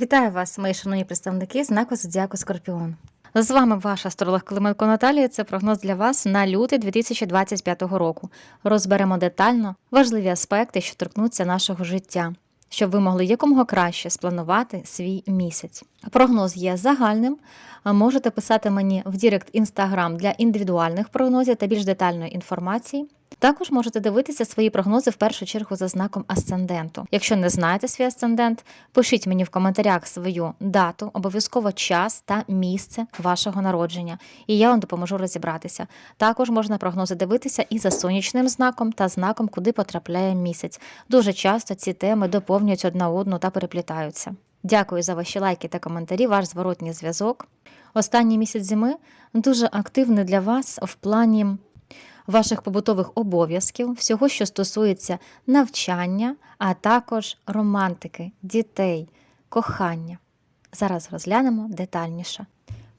Вітаю вас, мої шановні представники знаку Зодіаку Скорпіон. З вами ваша астролог Клименко Наталія. Це прогноз для вас на лютий 2025 року. Розберемо детально важливі аспекти, що торкнуться нашого життя, щоб ви могли якомога краще спланувати свій місяць. Прогноз є загальним. Можете писати мені в Дірект Інстаграм для індивідуальних прогнозів та більш детальної інформації. Також можете дивитися свої прогнози в першу чергу за знаком асценденту. Якщо не знаєте свій асцендент, пишіть мені в коментарях свою дату, обов'язково час та місце вашого народження, і я вам допоможу розібратися. Також можна прогнози дивитися і за сонячним знаком та знаком, куди потрапляє місяць. Дуже часто ці теми доповнюють одна одну та переплітаються. Дякую за ваші лайки та коментарі, ваш зворотній зв'язок. Останній місяць зими дуже активний для вас в плані ваших побутових обов'язків, всього, що стосується навчання, а також романтики, дітей, кохання. Зараз розглянемо детальніше.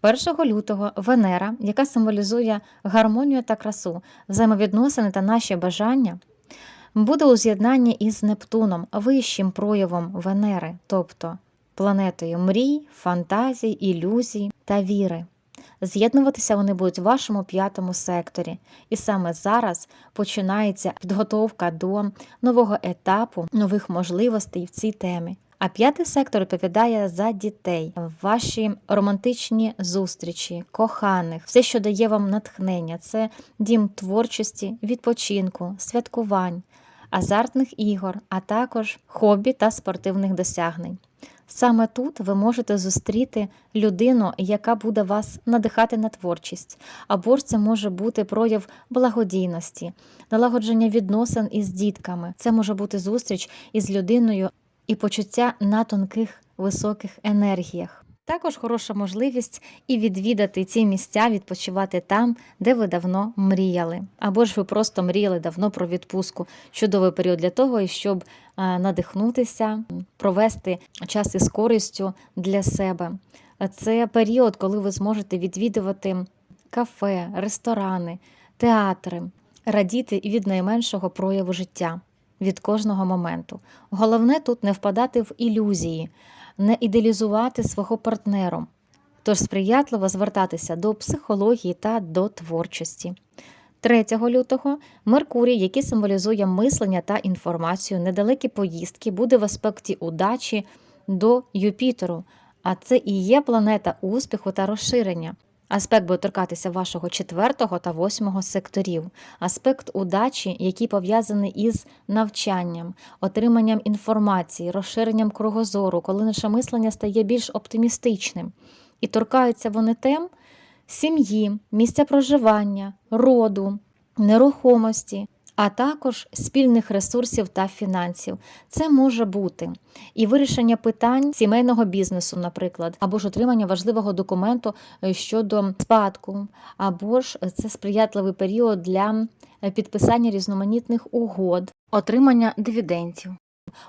1 лютого Венера, яка символізує гармонію та красу, взаємовідносини та наші бажання, буде у з'єднанні із Нептуном, вищим проявом Венери, тобто планетою мрій, фантазій, ілюзій та віри. З'єднуватися вони будуть в вашому п'ятому секторі, і саме зараз починається підготовка до нового етапу, нових можливостей в цій темі. А п'ятий сектор відповідає за дітей, ваші романтичні зустрічі, коханих, все, що дає вам натхнення, це дім творчості, відпочинку, святкувань, азартних ігор, а також хобі та спортивних досягнень. Саме тут ви можете зустріти людину, яка буде вас надихати на творчість, або ж це може бути прояв благодійності, налагодження відносин із дітками. Це може бути зустріч із людиною і почуття на тонких високих енергіях. Також хороша можливість і відвідати ці місця, відпочивати там, де ви давно мріяли. Або ж ви просто мріяли давно про відпустку. Чудовий період для того, щоб е, надихнутися, провести час із користю для себе. Це період, коли ви зможете відвідувати кафе, ресторани, театри, радіти від найменшого прояву життя, від кожного моменту. Головне тут не впадати в ілюзії не ідеалізувати свого партнеру, тож сприятливо звертатися до психології та до творчості. 3 лютого Меркурій, який символізує мислення та інформацію, недалекі поїздки, буде в аспекті удачі до Юпітеру, а це і є планета успіху та розширення. Аспект буде торкатися вашого четвертого та восьмого секторів, аспект удачі, який пов'язаний із навчанням, отриманням інформації, розширенням кругозору, коли наше мислення стає більш оптимістичним. І торкаються вони тем сім'ї, місця проживання, роду, нерухомості. А також спільних ресурсів та фінансів. Це може бути і вирішення питань сімейного бізнесу, наприклад, або ж отримання важливого документу е, щодо спадку, або ж це сприятливий період для е, підписання різноманітних угод, отримання дивідендів.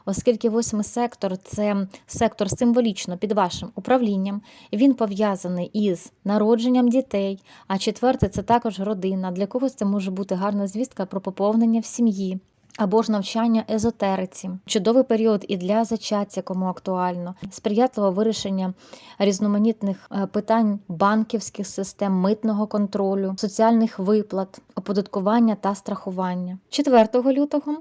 Оскільки восьмий сектор це сектор символічно під вашим управлінням, він пов'язаний із народженням дітей, а четвертий це також родина. Для когось це може бути гарна звістка про поповнення в сім'ї. Або ж навчання езотериці, чудовий період і для зачаття, кому актуально, сприятливе вирішення різноманітних е, питань банківських систем, митного контролю, соціальних виплат, оподаткування та страхування. 4 лютого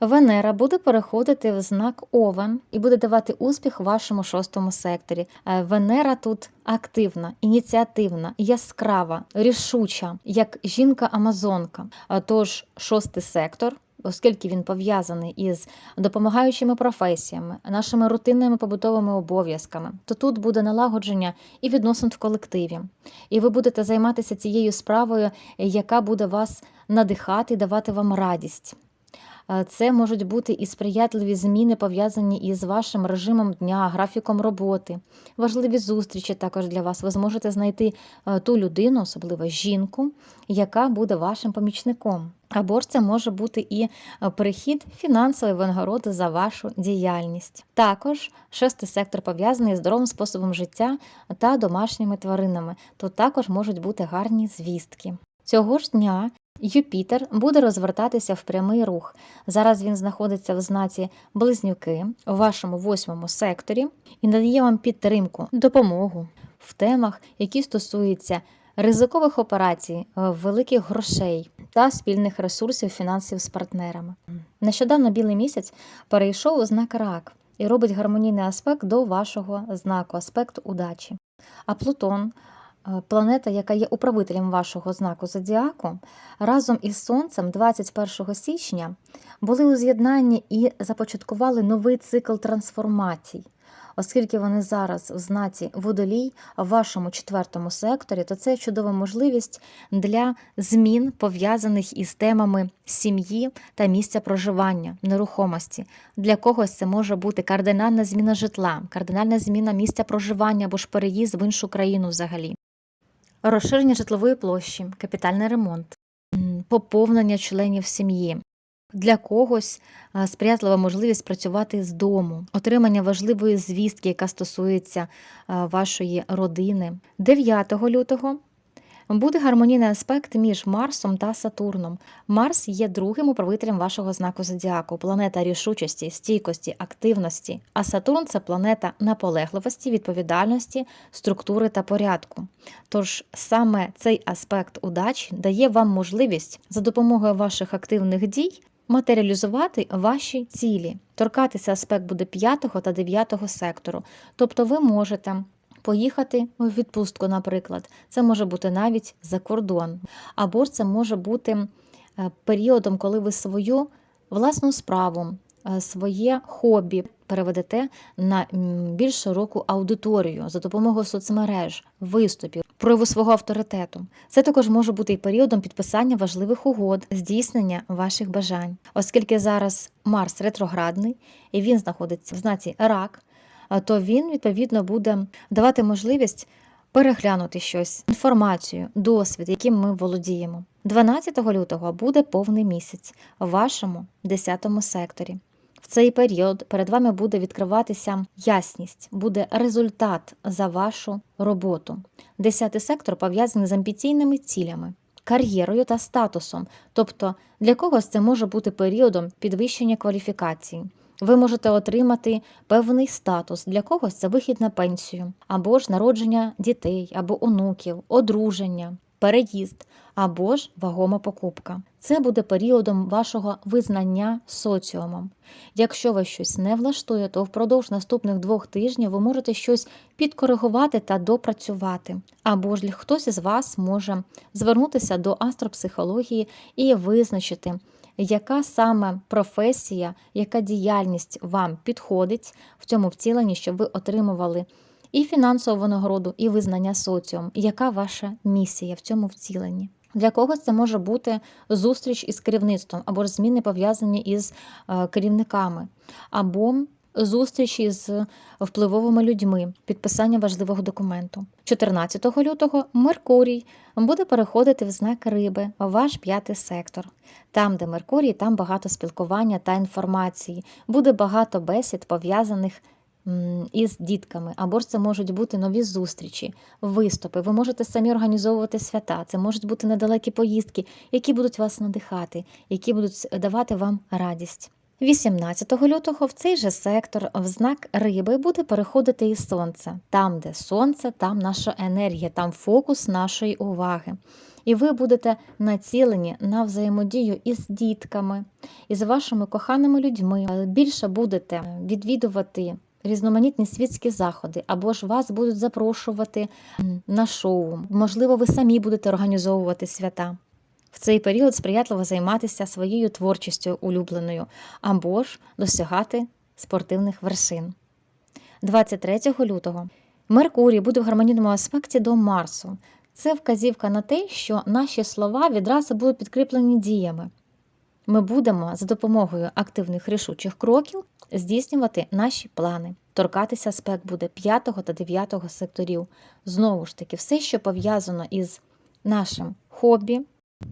Венера буде переходити в знак Овен і буде давати успіх вашому шостому секторі. Е, Венера тут активна, ініціативна, яскрава, рішуча, як жінка-амазонка. Е, Тож шостий сектор. Оскільки він пов'язаний із допомагаючими професіями, нашими рутинними побутовими обов'язками, то тут буде налагодження і відносин в колективі, і ви будете займатися цією справою, яка буде вас надихати, давати вам радість. Це можуть бути і сприятливі зміни, пов'язані із вашим режимом дня, графіком роботи, важливі зустрічі також для вас. Ви зможете знайти ту людину, особливо жінку, яка буде вашим помічником. Або ж це може бути і перехід фінансової винагороди за вашу діяльність. Також шостий сектор пов'язаний з здоровим способом життя та домашніми тваринами. Тут також можуть бути гарні звістки. Цього ж дня Юпітер буде розвертатися в прямий рух. Зараз він знаходиться в знаці Близнюки у вашому восьмому секторі і надає вам підтримку, допомогу в темах, які стосуються ризикових операцій, е, великих грошей та спільних ресурсів фінансів з партнерами. Нещодавно білий місяць перейшов у знак рак і робить гармонійний аспект до вашого знаку, аспект удачі. А Плутон, планета, яка є управителем вашого знаку зодіаку, разом із Сонцем 21 січня були у з'єднанні і започаткували новий цикл трансформацій. Оскільки вони зараз в знаці водолій в вашому четвертому секторі, то це чудова можливість для змін, пов'язаних із темами сім'ї та місця проживання, нерухомості. Для когось це може бути кардинальна зміна житла, кардинальна зміна місця проживання або ж переїзд в іншу країну взагалі. Розширення житлової площі, капітальний ремонт, поповнення членів сім'ї. Для когось сприятлива можливість працювати з дому, отримання важливої звістки, яка стосується вашої родини. 9 лютого буде гармонійний аспект між Марсом та Сатурном. Марс є другим управителем вашого знаку зодіаку, планета рішучості, стійкості, активності. А Сатурн це планета наполегливості, відповідальності, структури та порядку. Тож саме цей аспект удачі дає вам можливість за допомогою ваших активних дій матеріалізувати ваші цілі. Торкатися аспект буде 5 та 9 сектору. Тобто ви можете поїхати у відпустку, наприклад. Це може бути навіть за кордон. Або ж це може бути е, періодом, коли ви свою власну справу, е, своє хобі переведете на більш широку аудиторію за допомогою соцмереж, виступів, прояву свого авторитету. Це також може бути і періодом підписання важливих угод, здійснення ваших бажань, оскільки зараз Марс ретроградний і він знаходиться в знаці рак, то він відповідно буде давати можливість переглянути щось, інформацію, досвід, яким ми володіємо. 12 лютого буде повний місяць у вашому 10 секторі. В цей період перед вами буде відкриватися ясність, буде результат за вашу роботу. Десятий сектор пов'язаний з амбіційними цілями, кар'єрою та статусом. Тобто для когось це може бути періодом підвищення кваліфікації. Ви можете отримати певний статус, для когось це вихід на пенсію, або ж народження дітей, або онуків, одруження, переїзд, або ж вагома покупка. Це буде періодом вашого визнання соціумом. Якщо вас щось не влаштує, то впродовж наступних двох тижнів ви можете щось підкоригувати та допрацювати. Або ж хтось із вас може звернутися до астропсихології і визначити, яка саме професія, яка діяльність вам підходить в цьому втіленні, щоб ви отримували і фінансову винагороду, і визнання соціум, яка ваша місія в цьому втіленні. Для когось це може бути зустріч із керівництвом, або ж зміни пов'язані із е, керівниками, або зустріч із впливовими людьми, підписання важливого документу. 14 лютого Меркурій буде переходити в знак риби, ваш п'ятий сектор. Там, де Меркурій, там багато спілкування та інформації, буде багато бесід пов'язаних із дітками, або ж це можуть бути нові зустрічі, виступи. Ви можете самі організовувати свята. Це можуть бути недалекі поїздки, які будуть вас надихати, які будуть давати вам радість. 18 лютого в цей же сектор в знак риби буде переходити і сонце. Там, де сонце, там наша енергія, там фокус нашої уваги. І ви будете націлені на взаємодію із дітками, із вашими коханими людьми. Більше будете відвідувати різноманітні світські заходи, або ж вас будуть запрошувати на шоу. Можливо, ви самі будете організовувати свята. В цей період сприятливо займатися своєю творчістю улюбленою або ж досягати спортивних вершин. 23 лютого Меркурій буде в гармонійному аспекті до Марсу. Це вказівка на те, що наші слова відразу будуть підкріплені діями. Ми будемо за допомогою активних рішучих кроків здійснювати наші плани. Торкатися аспект буде 5 та 9 секторів. Знову ж таки, все, що пов'язано із нашим хобі,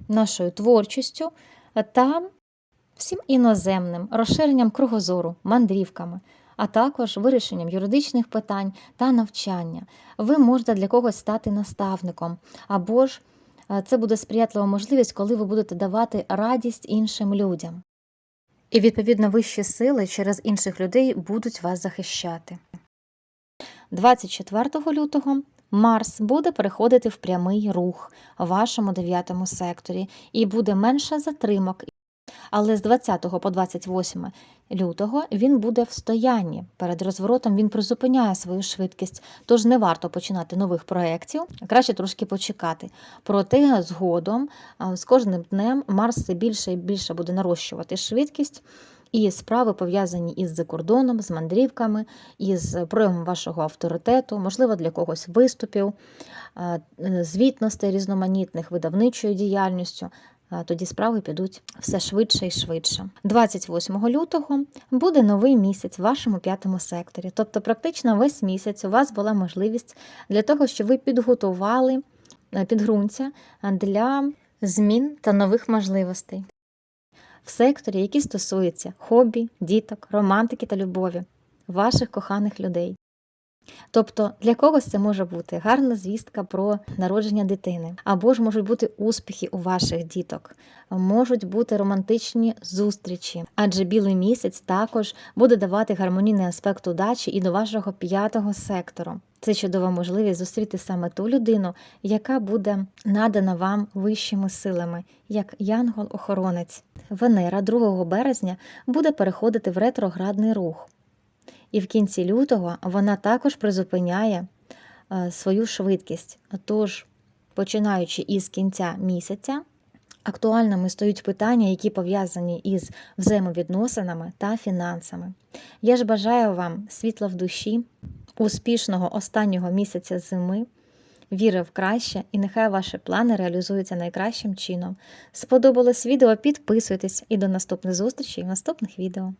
нашою творчістю та всім іноземним розширенням кругозору, мандрівками, а також вирішенням юридичних питань та навчання. Ви можете для когось стати наставником або ж Е, Це буде сприятлива можливість, коли ви будете давати радість іншим людям. І, відповідно, вищі сили через інших людей будуть вас захищати. 24 лютого Марс буде переходити в прямий рух в вашому дев'ятому секторі і буде менше затримок. Але з 20 по 28 лютого він буде в стоянні. Перед розворотом він призупиняє свою швидкість, тож не варто починати нових проєктів, краще трошки почекати. Проте згодом з кожним днем Марс все більше і більше буде нарощувати швидкість. І справи пов'язані із закордоном, з мандрівками, із проявом вашого авторитету, можливо, для когось виступів, е, звітностей різноманітних, видавничою діяльністю. Е, Тоді справи підуть все швидше і швидше. 28 лютого буде новий місяць в вашому п'ятому секторі. Тобто, практично весь місяць у вас була можливість для того, щоб ви підготували е, підґрунтя для змін та нових можливостей в секторі, які стосуються хобі, діток, романтики та любові, ваших коханих людей. Тобто для когось це може бути гарна звістка про народження дитини, або ж можуть бути успіхи у ваших діток, можуть бути романтичні зустрічі, адже білий місяць також буде давати гармонійний аспект удачі і до вашого п'ятого сектору. Це чудова можливість зустріти саме ту людину, яка буде надана вам вищими силами, як янгол-охоронець. Венера 2 березня буде переходити в ретроградний рух. І в кінці лютого вона також призупиняє е, свою швидкість. Тож, починаючи із кінця місяця, актуальними стають питання, які пов'язані із взаємовідносинами та фінансами. Я ж бажаю вам світла в душі, успішного останнього місяця зими. Віри в краще, і нехай ваші плани реалізуються найкращим чином. Сподобалось відео? Підписуйтесь і до наступних зустрічей в наступних відео.